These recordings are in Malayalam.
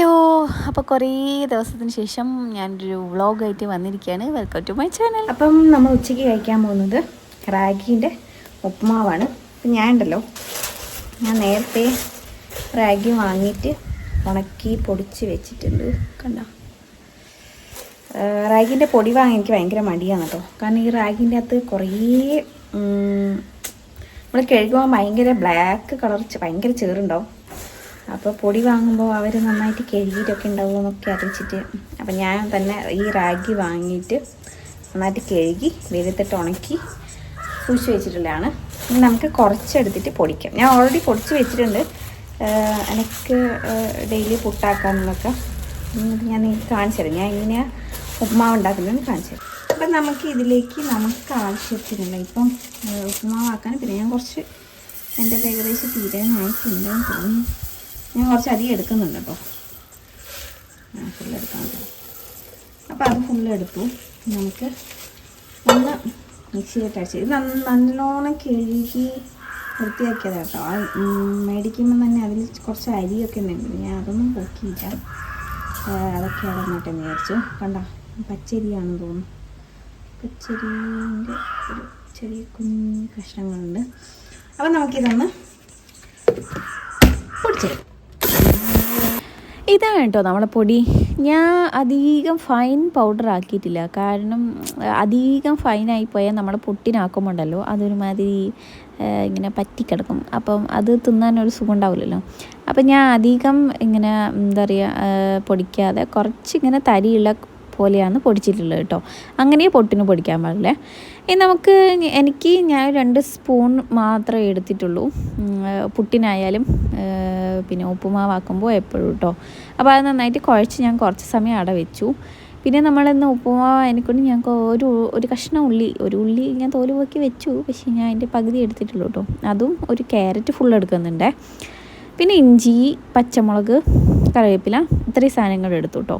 ഹലോ അപ്പോൾ കുറേ ദിവസത്തിന് ശേഷം ഞാനൊരു വ്ളോഗായിട്ട് വന്നിരിക്കുകയാണ് വെൽക്കം ടു മൈ ചാനൽ അപ്പം നമ്മൾ ഉച്ചയ്ക്ക് കഴിക്കാൻ പോകുന്നത് റാഗിന്റെ ഉപ്പുമാവാണ്. അപ്പം ഞാൻ ഉണ്ടല്ലോ ഞാൻ നേരത്തെ റാഗി വാങ്ങിയിട്ട് ഉണക്കി പൊടിച്ച് വെച്ചിട്ടുണ്ട്. കണ്ടോ? റാഗിന്റെ പൊടി വാങ്ങാൻ എനിക്ക് ഭയങ്കര മടിയാണ് കേട്ടോ. കാരണം ഈ റാഗിന്റെ അകത്ത് കുറേ നമ്മൾ കഴുകുമ്പോൾ ഭയങ്കര ബ്ലാക്ക് കളർ ഭയങ്കര ചേറുണ്ടാവും. അപ്പോൾ പൊടി വാങ്ങുമ്പോൾ അവർ നന്നായിട്ട് കഴുകിയിട്ടൊക്കെ ഉണ്ടാവും എന്നൊക്കെ അറിയിച്ചിട്ട് അപ്പം ഞാൻ തന്നെ ഈ റാഗി വാങ്ങിയിട്ട് നന്നായിട്ട് കഴുകി വെയിലത്തിട്ട് ഉണക്കി സൂക്ഷിച്ച് വെച്ചിട്ടുള്ളതാണ്. ഇനി നമുക്ക് കുറച്ചെടുത്തിട്ട് പൊടിക്കാം. ഞാൻ ഓൾറെഡി പൊടിച്ച് വെച്ചിട്ടുണ്ട്. എനിക്ക് ഡെയിലി പുട്ടാക്കാമെന്നൊക്കെ. ഞാൻ നിങ്ങൾക്ക് കാണിച്ചു തരാം. ഞാൻ എങ്ങനെയാണ് ഉപ്മാവ് ഉണ്ടാക്കുന്നതെന്ന് കാണിച്ചു തരാം. അപ്പം നമുക്ക് ഇതിലേക്ക് നമുക്ക് ആവശ്യത്തിനുള്ള ഇപ്പം ഉപ്മാവാക്കാൻ പിന്നെ ഞാൻ കുറച്ച് എന്റെ ഏകദേശം തീരാനായിട്ടുണ്ടെന്ന് തോന്നുന്നു. ഞാൻ കുറച്ച് അധികം എടുക്കുന്നുണ്ട് കേട്ടോ. ഞാൻ ഫുള്ള് എടുക്കാൻ അപ്പോൾ അത് ഫുള്ള് എടുത്തു. നമുക്ക് ഒന്ന് മിക്സിയിലിട്ട് അടിച്ച് ഇത് നല്ലോണം കഴുകി വൃത്തിയാക്കിയതാണ് കേട്ടോ. ആ മേടിക്കുമ്പോൾ തന്നെ അതിൽ കുറച്ച് അരിയൊക്കെ ഉണ്ടായിരുന്നു ഞാൻ അതൊന്നും പൊക്കിയില്ല. അതൊക്കെ അവിടെ നിന്നിട്ടെന്ന് വിചാരിച്ചു കണ്ട പച്ചരിയാണെന്ന് തോന്നുന്നു. പച്ചരിന്റെ ഒരു ചെറിയ കുഞ്ഞു കഷ്ണങ്ങളുണ്ട്. അപ്പം നമുക്കിതൊന്ന് പൊടിച്ചെടുക്കാം. ഇതാണ് കേട്ടോ നമ്മളെ പൊടി. ഞാൻ അധികം ഫൈൻ പൗഡർ ആക്കിയിട്ടില്ല. കാരണം അധികം ഫൈനായി പോയാൽ നമ്മളെ പൊട്ടിനാക്കുമ്പോണ്ടല്ലോ അതൊരുമാതിരി ഇങ്ങനെ പറ്റിക്കിടക്കും. അപ്പം അത് തിന്നാനൊരു സുഖം ഉണ്ടാവില്ലല്ലോ അപ്പം ഞാൻ അധികം ഇങ്ങനെ എന്താ പറയുക പൊടിക്കാതെ കുറച്ചിങ്ങനെ തരിയുള്ള പോലെയാണ് പൊടിച്ചിട്ടുള്ളത് കേട്ടോ. അങ്ങനെ പൊട്ടിന് പൊടിക്കാൻ പാടില്ലേ? ഇനി നമുക്ക് എനിക്ക് ഞാൻ രണ്ട് സ്പൂൺ മാത്രമേ എടുത്തിട്ടുള്ളൂ. പുട്ടിനായാലും പിന്നെ ഉപ്പുമാവാക്കുമ്പോൾ എപ്പോഴും കേട്ടോ. അപ്പോൾ അത് നന്നായിട്ട് കുഴച്ച് ഞാൻ കുറച്ച് സമയം അട വെച്ചു. പിന്നെ നമ്മളിന്ന് ഉപ്പുമാവ് അതിനെക്കൊണ്ട് ഞങ്ങൾക്ക് ഒരു ഒരു കഷ്ണം ഉള്ളി ഒരു ഉള്ളി ഞാൻ തോൽ പോക്കി വെച്ചു. പക്ഷേ ഞാൻ അതിന്റെ പകുതി എടുത്തിട്ടുള്ളൂ കേട്ടോ. അതും ഒരു ക്യാരറ്റ് ഫുൾ എടുക്കുന്നുണ്ടേ. പിന്നെ ഇഞ്ചി പച്ചമുളക് കറിവേപ്പില ഇത്രയും സാധനങ്ങൾ എടുത്തു കേട്ടോ.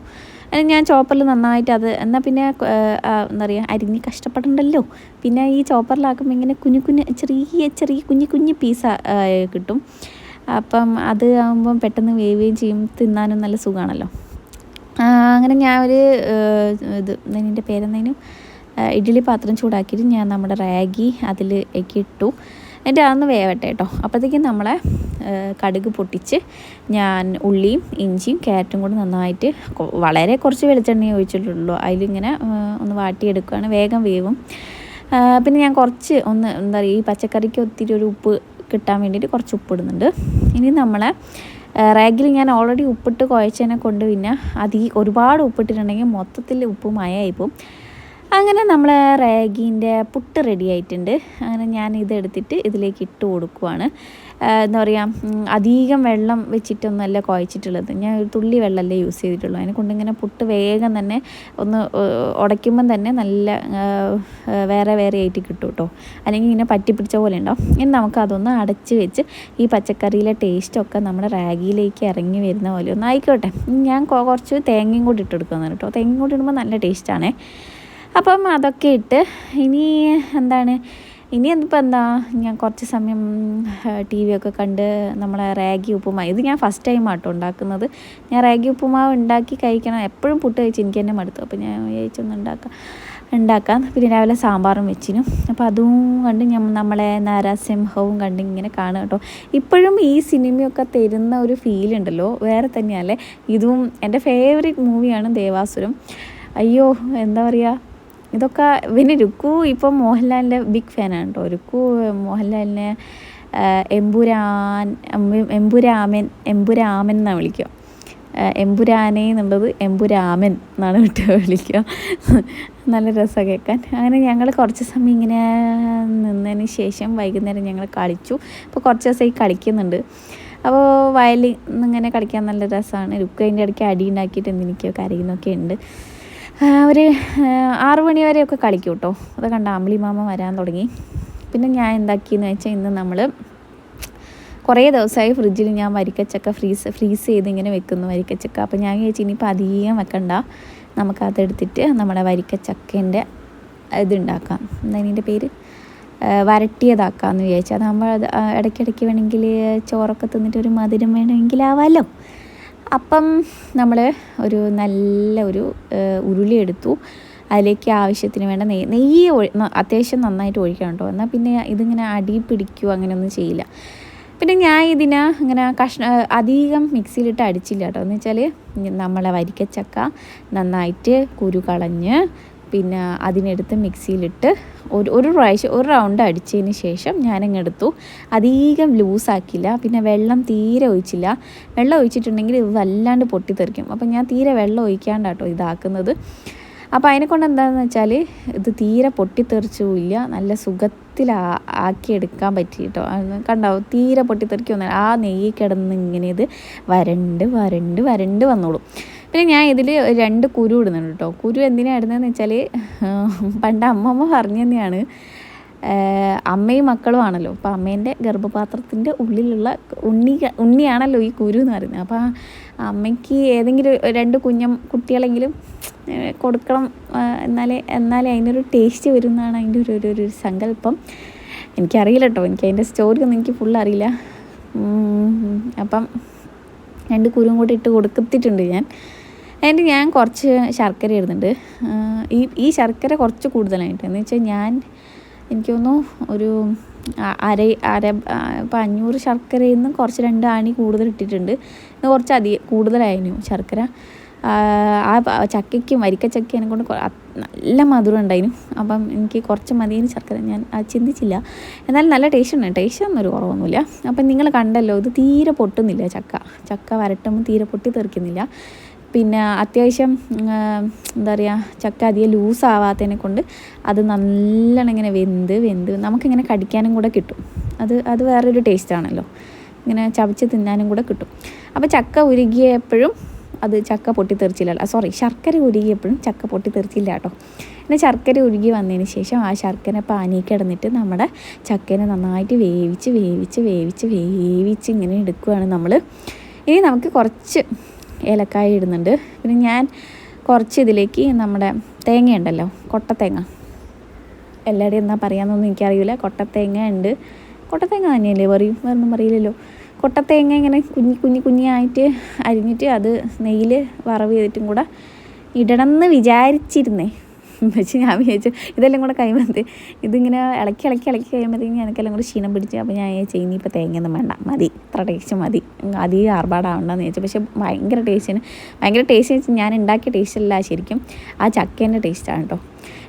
അത് ഞാൻ ചോപ്പറിൽ നന്നായിട്ട് അത് എന്നാൽ പിന്നെ എന്താ പറയുക അരിഞ്ഞ് കഷ്ടപ്പെടണ്ടല്ലോ. പിന്നെ ഈ ചോപ്പറിലാക്കുമ്പോൾ ഇങ്ങനെ കുഞ്ഞു കുഞ്ഞു ചെറിയ ചെറിയ കുഞ്ഞു കുഞ്ഞു പീസ കിട്ടും. അപ്പം അത് ആകുമ്പം പെട്ടെന്ന് വേവുകയും ചെയ്യും തിന്നാനും നല്ല സുഖമാണല്ലോ അങ്ങനെ ഞാൻ ഒരു ഇത് ഇതിന്റെ പേരെന്തേനും ഇഡ്ഡലി പാത്രം ചൂടാക്കിയിട്ട് ഞാൻ നമ്മുടെ റാഗി അതിൽ ഇട്ടു. എന്നിട്ട് അതൊന്ന് വേവട്ടെ കേട്ടോ. അപ്പോഴത്തേക്കും നമ്മളെ കടുക് പൊട്ടിച്ച് ഞാൻ ഉള്ളിയും ഇഞ്ചിയും ക്യാരറ്റും കൂടി നന്നായിട്ട് വളരെ കുറച്ച് വെളിച്ചെണ്ണയെ ഒഴിച്ചിട്ടുള്ളൂ. അതിലിങ്ങനെ ഒന്ന് വാട്ടിയെടുക്കുകയാണ് വേഗം വേവും. പിന്നെ ഞാൻ കുറച്ച് ഒന്ന് എന്താ പറയുക ഈ പച്ചക്കറിക്ക് ഒത്തിരി ഒരു ഉപ്പ് കിട്ടാൻ വേണ്ടിയിട്ട് കുറച്ച് ഉപ്പ് ഇടുന്നുണ്ട് ഇനി നമ്മളെ റാഗിൽ ഞാൻ ഓൾറെഡി ഉപ്പിട്ട് കുഴച്ചതിനെ കൊണ്ട് പിന്നെ അധികം ഒരുപാട് ഉപ്പിട്ടിട്ടുണ്ടെങ്കിൽ മൊത്തത്തിൽ ഉപ്പ് മയമായിപ്പോവും അങ്ങനെ നമ്മൾ റാഗീന്റെ പുട്ട് റെഡി ആയിട്ടുണ്ട്. അങ്ങനെ ഞാൻ ഇതെടുത്തിട്ട് ഇതിലേക്ക് ഇട്ട് കൊടുക്കുവാണ്. എന്താ പറയുക അധികം വെള്ളം വെച്ചിട്ടൊന്നുമല്ല കുഴച്ചിട്ടുള്ളത്. ഞാൻ ഒരു തുള്ളി വെള്ളമല്ലേ യൂസ് ചെയ്തിട്ടുള്ളൂ. അതിനെ കൊണ്ട് ഇങ്ങനെ പുട്ട് വേഗം തന്നെ ഒന്ന് ഉടയ്ക്കുമ്പം തന്നെ നല്ല വേറെ വേറെ ആയിട്ട് കിട്ടും കേട്ടോ. അല്ലെങ്കിൽ ഇങ്ങനെ പറ്റി പിടിച്ച പോലെ ഉണ്ടാവും. ഇനി നമുക്ക് അതൊന്ന് അടച്ച് വെച്ച് ഈ പച്ചക്കറിയിലെ ടേസ്റ്റൊക്കെ നമ്മുടെ റാഗിയിലേക്ക് ഇറങ്ങി വരുന്ന പോലെ ഒന്ന് ആയിക്കോട്ടെ. ഞാൻ കുറച്ച് തേങ്ങയും കൂടി ഇട്ടെടുക്കുന്നതാണ് കേട്ടോ. തേങ്ങയും കൂടി ഇടുമ്പോൾ നല്ല ടേസ്റ്റാണേ അപ്പം അതൊക്കെ ഇട്ട് ഇനി എന്താണ്? ഇനി എന്തിപ്പോൾ എന്താ? ഞാൻ കുറച്ച് സമയം ടി വി ഒക്കെ കണ്ട് നമ്മളെ റാഗി ഉപ്പുമാവ് ഇത് ഞാൻ ഫസ്റ്റ് ടൈം ആട്ടോ ഉണ്ടാക്കുന്നത്. ഞാൻ റാഗി ഉപ്പുമാവ് ഉണ്ടാക്കി കഴിക്കണം. എപ്പോഴും പുട്ട് കഴിച്ച് എനിക്ക് തന്നെ മടുത്തു. അപ്പോൾ ഞാൻ വിചാരിച്ചൊന്ന് ഉണ്ടാക്കാം ഉണ്ടാക്കാം. പിന്നെ രാവിലെ സാമ്പാറും വെച്ചിനും. അപ്പോൾ അതും കണ്ട് ഞാൻ നമ്മളെ നരസിംഹവും കണ്ട് ഇങ്ങനെ കാണുക കേട്ടോ. ഇപ്പോഴും ഈ സിനിമയൊക്കെ തരുന്ന ഒരു ഫീൽ ഉണ്ടല്ലോ. വേറെ തന്നെയല്ലേ? ഇതും എന്റെ ഫേവറേറ്റ് മൂവിയാണ് ദേവാസുരം. അയ്യോ എന്താ പറയുക ഇതൊക്കെ പിന്നെ രുക്കു ഇപ്പം മോഹൻലാലിന്റെ ബിഗ് ഫാനാണ് കേട്ടോ രുക്കു മോഹൻലാലിനെ എമ്പുരാൻ എമ്പുരാമൻ എമ്പുരാമൻ എന്നാണ് വിളിക്കുക. എമ്പുരാനെ എന്നുള്ളത് എമ്പുരാമൻ എന്നാണ് വിട്ട് വിളിക്കുക. നല്ല രസമാണ് കേൾക്കാൻ. അങ്ങനെ ഞങ്ങൾ കുറച്ച് സമയം ഇങ്ങനെ നിന്നതിന് ശേഷം വൈകുന്നേരം ഞങ്ങൾ കളിച്ചു. അപ്പോൾ കുറച്ച് ദിവസമായി കളിക്കുന്നുണ്ട്. അപ്പോൾ വയലിൽ ഇങ്ങനെ കളിക്കാൻ നല്ല രസമാണ്. രുക്കു അതിന്റെ ഇടയ്ക്ക് അടി ഉണ്ടാക്കിയിട്ട് എന്തിനൊക്കെയോ കരയുന്നൊക്കെ ഉണ്ട്. ഒരു ആറു മണി വരെയൊക്കെ കളിക്കും കേട്ടോ അത് കണ്ട അമ്പിളി മാമ വരാൻ തുടങ്ങി. പിന്നെ ഞാൻ എന്താക്കിയെന്ന് വെച്ചാൽ ഇന്ന് നമ്മൾ കുറേ ദിവസമായി ഫ്രിഡ്ജിൽ ഞാൻ വരിക്കച്ചക്ക ഫ്രീസ് ഫ്രീസ് ചെയ്ത് ഇങ്ങനെ വെക്കുന്നു വരിക്കച്ചക്ക. അപ്പോൾ ഞാൻ ചോദിച്ചാൽ ഇനിയിപ്പോൾ അധികം വെക്കണ്ട. നമുക്കതെടുത്തിട്ട് നമ്മുടെ വരിക്കച്ചക്കേന്റെ ഇതുണ്ടാക്കാം. എന്താ ഇതിന്റെ പേര്? വരട്ടിയതാക്കാമെന്ന് വിചാരിച്ചു. അതാകുമ്പോൾ അത് ഇടയ്ക്കിടയ്ക്ക് വേണമെങ്കിൽ ചോറൊക്കെ തിന്നിട്ട് ഒരു മധുരം വേണമെങ്കിലാവാമല്ലോ അപ്പം നമ്മൾ ഒരു നല്ല ഒരു ഉരുളി എടുത്തു. അതിലേക്ക് ആവശ്യത്തിന് വേണ്ട നെയ്യ് നെയ്യ് അത്യാവശ്യം നന്നായിട്ട് ഒഴിക്കണം കേട്ടോ എന്നാൽ പിന്നെ ഇതിങ്ങനെ അടി പിടിക്കുകയോ അങ്ങനെയൊന്നും ചെയ്യില്ല. പിന്നെ ഞാൻ ഇതിനെ ഇങ്ങനെ കഷ്ണ അധികം മിക്സിയിലിട്ട് അടിച്ചില്ല കേട്ടോ. എന്ന് വെച്ചാൽ നമ്മളെ വരിക്കച്ചക്ക നന്നായിട്ട് കുരു കളഞ്ഞ് പിന്നെ അതിനെടുത്ത് മിക്സിയിലിട്ട് ഒരു ഒരു പ്രാവശ്യം ഒരു റൗണ്ട് അടിച്ചതിന് ശേഷം ഞാനങ്ങ് എടുത്തു അധികം ലൂസാക്കില്ല പിന്നെ വെള്ളം തീരെ ഒഴിച്ചില്ല. വെള്ളം ഒഴിച്ചിട്ടുണ്ടെങ്കിൽ ഇത് വല്ലാണ്ട് പൊട്ടിത്തെറിക്കും. അപ്പം ഞാൻ തീരെ വെള്ളം ഒഴിക്കാണ്ടാട്ടോ ഇതാക്കുന്നത്. അപ്പോൾ അതിനെ കൊണ്ട് എന്താണെന്ന് വെച്ചാൽ ഇത് തീരെ പൊട്ടിത്തെറിച്ചുമില്ല. നല്ല സുഖത്തിൽ ആക്കിയെടുക്കാൻ പറ്റി കേട്ടോ കണ്ടാവും കണ്ടോ? തീരെ പൊട്ടിത്തെറിക്കൊന്നും ആ നെയ്യ് കിടന്ന് ഇങ്ങനെ ഇത് വരണ്ട് വരണ്ട് വരണ്ട് വന്നോളും. പിന്നെ ഞാൻ ഇതിൽ രണ്ട് കുരു ഇടുന്നുണ്ട് കേട്ടോ കുരു എന്തിനാണ് ഇടുന്നതെന്ന് വെച്ചാൽ പണ്ട് അമ്മമ്മ പറഞ്ഞു തന്നെയാണ്. അമ്മയും മക്കളും ആണല്ലോ. അപ്പോൾ അമ്മേന്റെ ഗർഭപാത്രത്തിന്റെ ഉള്ളിലുള്ള ഉണ്ണി ഉണ്ണിയാണല്ലോ ഈ കുരു എന്ന് പറയുന്നത്. അപ്പോൾ അമ്മയ്ക്ക് ഏതെങ്കിലും രണ്ട് കുഞ്ഞം കുട്ടികളെങ്കിലും കൊടുക്കണം എന്നാലേ എന്നാലേ അതിനൊരു ടേസ്റ്റ് വരും എന്നാണ് അതിന്റെ ഒരു ഒരു ഒരു സങ്കല്പം. എനിക്കറിയില്ല കേട്ടോ എനിക്ക് അതിന്റെ സ്റ്റോറി ഒന്നും എനിക്ക് ഫുൾ അറിയില്ല. അപ്പം രണ്ട് കുരുവും കൂടി ഇട്ട് കൊടുക്കത്തിട്ടുണ്ട് ഞാൻ. അതിന്റെ ഞാൻ കുറച്ച് ശർക്കര ഇടുന്നുണ്ട്. ഈ ഈ ശർക്കര കുറച്ച് കൂടുതലായിട്ട് എന്ന് വെച്ചാൽ ഞാൻ എനിക്ക് തോന്നുന്നു ഒരു അര അര ഇപ്പം അഞ്ഞൂറ് ശർക്കരയിൽ നിന്ന് കുറച്ച് രണ്ട് ആണി കൂടുതൽ ഇട്ടിട്ടുണ്ട്. ഇന്ന് കുറച്ച് അധികം കൂടുതലായിരുന്നു ശർക്കര. ആ ചക്കയ്ക്കും ചക്കയ്ക്കും വരിക്കച്ചക്കയെ കൊണ്ട് നല്ല മധുരം ഉണ്ടായിരുന്നു. അപ്പം എനിക്ക് കുറച്ച് മതിയെന്ന് ശർക്കര ഞാൻ അത് ചിന്തിച്ചില്ല. എന്നാലും നല്ല ടേസ്റ്റ് ഉണ്ട്. ടേസ്റ്റ് ഒരു കുറവൊന്നുമില്ല. അപ്പം നിങ്ങൾ കണ്ടല്ലോ ഇത് തീരെ പൊട്ടുന്നില്ല ചക്ക. ചക്ക വരട്ടുമ്പോൾ തീരെ പൊട്ടി തെറിക്കുന്നില്ല പിന്നെ അത്യാവശ്യം എന്താ പറയുക ചക്ക അധികം ലൂസ് ആവാത്തതിനെ കൊണ്ട് അത് നല്ലോണം ഇങ്ങനെ വെന്ത് വെന്ത് നമുക്കിങ്ങനെ കടിക്കാനും കൂടെ കിട്ടും. അത് അത് വേറൊരു ടേസ്റ്റ് ആണല്ലോ. ഇങ്ങനെ ചവച്ച് തിന്നാനും കൂടെ കിട്ടും. അപ്പോൾ ചക്ക ഉരുകിയപ്പോഴും അത് ചക്ക പൊട്ടിത്തെറിച്ചില്ല സോറി ശർക്കര ഉരുകിയപ്പോഴും ചക്ക പൊട്ടിത്തെറിച്ചില്ല കേട്ടോ. പിന്നെ ശർക്കര ഉരുകി വന്നതിന് ശേഷം ആ ശർക്കര പാനി കിടന്നിട്ട് നമ്മുടെ ചക്കേനെ നന്നായിട്ട് വേവിച്ച് വേവിച്ച് വേവിച്ച് വേവിച്ച് ഇങ്ങനെ എടുക്കുകയാണ് നമ്മൾ ഇനി നമുക്ക് കുറച്ച് ഏലക്കായ ഇടുന്നുണ്ട്. പിന്നെ ഞാൻ കുറച്ച് ഇതിലേക്ക് നമ്മുടെ തേങ്ങയുണ്ടല്ലോ കൊട്ടത്തേങ്ങ. എല്ലാവരുടെയും എന്നാ പറയാമെന്നൊന്നും എനിക്കറിയില്ല. കൊട്ടത്തേങ്ങ ഉണ്ട്. കൊട്ടത്തേങ്ങ തന്നെയല്ലേ പറയും? വേറൊന്നും പറയില്ലല്ലോ. കൊട്ടത്തേങ്ങ ഇങ്ങനെ കുഞ്ഞി കുഞ്ഞി കുഞ്ഞായിട്ട് അരിഞ്ഞിട്ട് അത് നെയ്യിൽ വറവ് ചെയ്തിട്ടും കൂടെ ഇടണമെന്ന് വിചാരിച്ചിരുന്നേ. പക്ഷെ ഞാൻ വിചാരിച്ചു ഇതെല്ലാം കൂടെ കഴിയുമ്പോൾ ഇതിങ്ങനെ ഇളക്കി ഇളക്കി ഇളക്കി കഴിയുമ്പോഴത്തേക്കും എനിക്കെല്ലാം കൂടെ ക്ഷീണം പിടിച്ചു അപ്പോൾ ഞാൻ ചെയ്യുന്ന ഇനിയിപ്പോൾ തേങ്ങയൊന്നും വേണ്ട മതി ഇത്ര ടേസ്റ്റ് മതി അധികം ആർഭാടാവണ്ടെന്ന് ചോദിച്ചു പക്ഷേ ഭയങ്കര ടേസ്റ്റിന് ഭയങ്കര ടേസ്റ്റ് വെച്ചാൽ ഞാൻ ഉണ്ടാക്കിയ ടേസ്റ്റ് അല്ല ശരിക്കും ആ ചക്കേന്റെ ടേസ്റ്റാണ് കേട്ടോ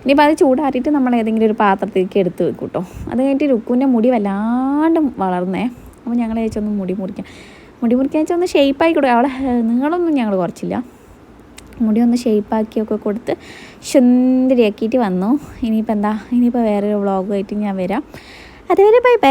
ഇനിയിപ്പോൾ അത് ചൂടാറിയിട്ട് നമ്മൾ ഏതെങ്കിലും ഒരു പാത്രത്തിലേക്ക് എടുത്ത് വെക്കും കേട്ടോ അത് കഴിഞ്ഞിട്ട് രുക്കുവിന്റെ മുടി വല്ലാണ്ട് വളർന്നേ. അപ്പോൾ ഞങ്ങൾ ചോദിച്ചൊന്ന് മുടി മുറിക്കാം. മുടി മുറിക്കാൻ വെച്ചാൽ ഒന്ന് ഷേപ്പായി കൊടുക്കുക അവളെ നിങ്ങളൊന്നും ഞങ്ങൾ കുറച്ചില്ല. മുടി ഒന്ന് ഷേപ്പാക്കിയൊക്കെ കൊടുത്ത് സുന്ദരിയാക്കിയിട്ട് വന്നു. ഇനിയിപ്പോൾ എന്താ ഇനിയിപ്പോൾ വേറൊരു വ്ളോഗുമായിട്ട് ഞാൻ വരാം. അതുവരെ ബൈ ബൈ